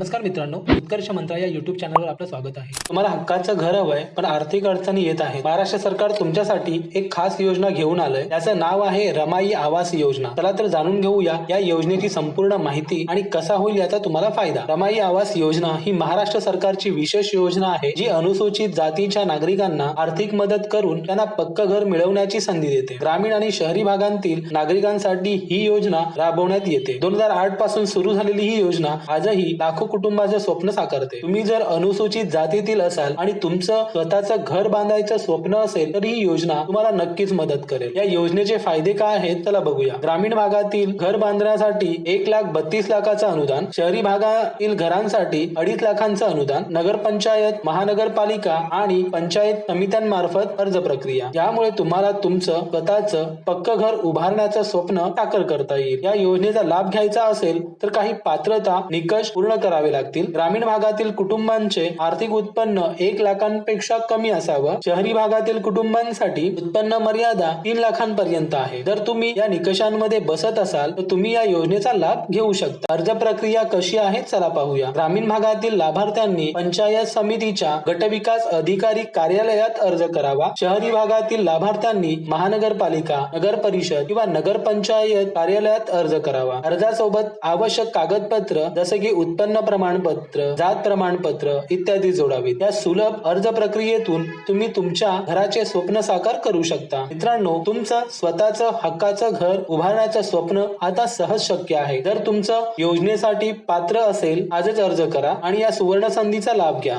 नमस्कार मित्रांनो उत्कर्ष मंत्रा या युट्यूब चॅनलवर आपलं स्वागत आहे. तुम्हाला हक्काचं घर हवंय पण आर्थिक अडचणी येत आहे महाराष्ट्र सरकार तुमच्यासाठी एक खास योजना घेऊन आलंय. त्याचं नाव आहे रमाई आवास योजना. चला तर जाणून घेऊया या योजनेची संपूर्ण माहिती आणि कसा होईल याचा तुम्हाला फायदा. रमाई आवास योजना ही महाराष्ट्र सरकारची विशेष योजना आहे जी अनुसूचित जातीच्या नागरिकांना आर्थिक मदत करून त्यांना पक्क घर मिळवण्याची संधी देते. ग्रामीण आणि शहरी भागांतील नागरिकांसाठी ही योजना राबवण्यात येते. दोन हजार आठपासून सुरू झालेली ही योजना आजही लाखो कुटुंबाचं स्वप्न साकारते. तुम्ही जर अनुसूचित जातीतील असाल आणि तुमचं स्वतःचं घर बांधायचं स्वप्न असेल तर ही योजना तुम्हाला नक्कीच मदत करेल. या योजनेचे फायदे काय आहेत त्याला बघूया. ग्रामीण भागातील घर बांधण्यासाठी एक लाख बत्तीस लाखाचं अनुदान शहरी भागातील घरांसाठी अडीच लाखांचं अनुदान नगरपंचायत महानगरपालिका आणि पंचायत समित्यांमार्फत अर्ज प्रक्रिया. यामुळे तुम्हाला तुमचं स्वतःचं पक्क घर उभारण्याचं स्वप्न साकार करता येईल. या योजनेचा लाभ घ्यायचा असेल तर काही पात्रता निकष पूर्ण करा. करावे लागतील. ग्रामीण भागातील कुटुंबांचे आर्थिक उत्पन्न एक लाखांपेक्षा कमी असावं. शहरी भागातील कुटुंबांसाठी उत्पन्न मर्यादा तीन लाखांपर्यंत आहे. जर तुम्ही या निकषांमध्ये बसत असाल तर तुम्ही या योजनेचा लाभ घेऊ शकता. अर्ज प्रक्रिया कशी आहे चला पाहूया. ग्रामीण भागातील लाभार्थ्यांनी पंचायत समितीच्या गटविकास अधिकारी कार्यालयात अर्ज करावा. शहरी भागातील लाभार्थ्यांनी महानगरपालिका नगर परिषद किंवा नगर पंचायत कार्यालयात अर्ज करावा. अर्जासोबत आवश्यक कागदपत्र जसे की उत्पन्न प्रमाणपत्र जात प्रमाणपत्र इत्यादी जोडावे या सुलभ अर्ज प्रक्रियेतून तुम्ही तुमच्या घराचे स्वप्न साकार करू शकता. मित्रांनो तुमचं स्वतःचं हक्काचं घर उभारण्याचं स्वप्न आता सहज शक्य आहे. जर तुमचं योजनेसाठी पात्र असेल आजच अर्ज करा आणि या सुवर्ण संधीचा लाभ घ्या.